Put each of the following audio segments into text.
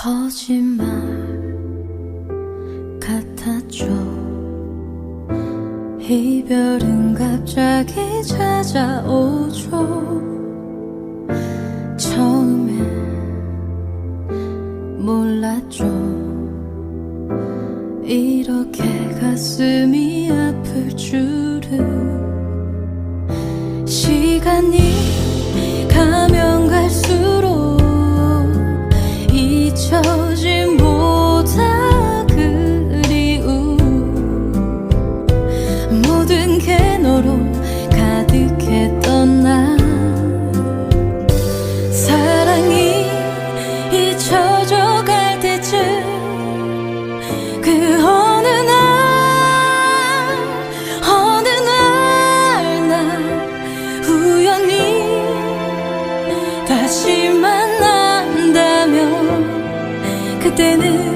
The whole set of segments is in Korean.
거짓말 같았죠. 이별은 갑자기 찾아오죠. 처음엔 몰랐죠. 이렇게 가슴이 아플 줄은 시간이 잊혀진 보다 그리움. 모든 게 너로 beni.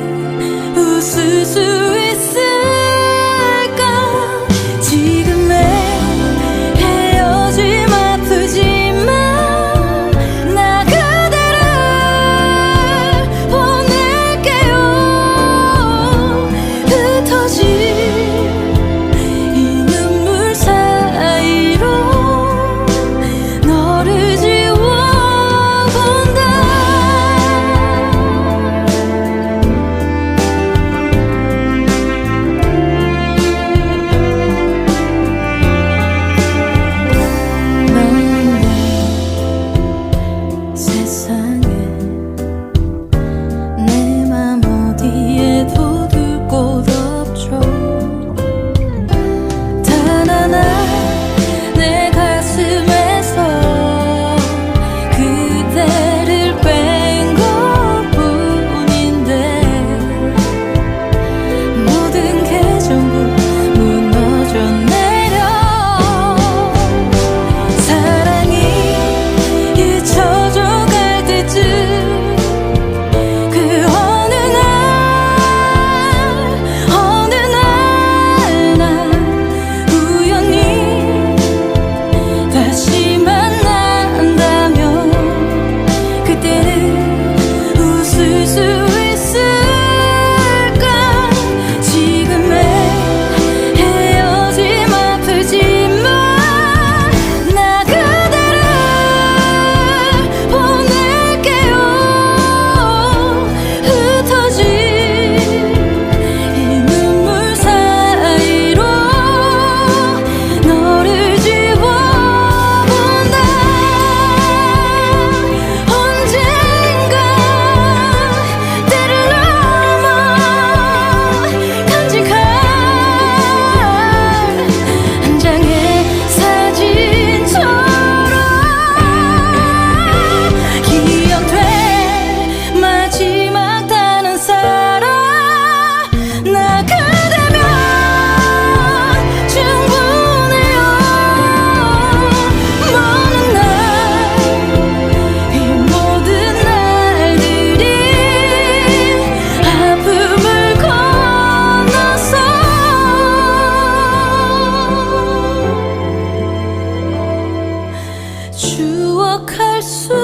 碎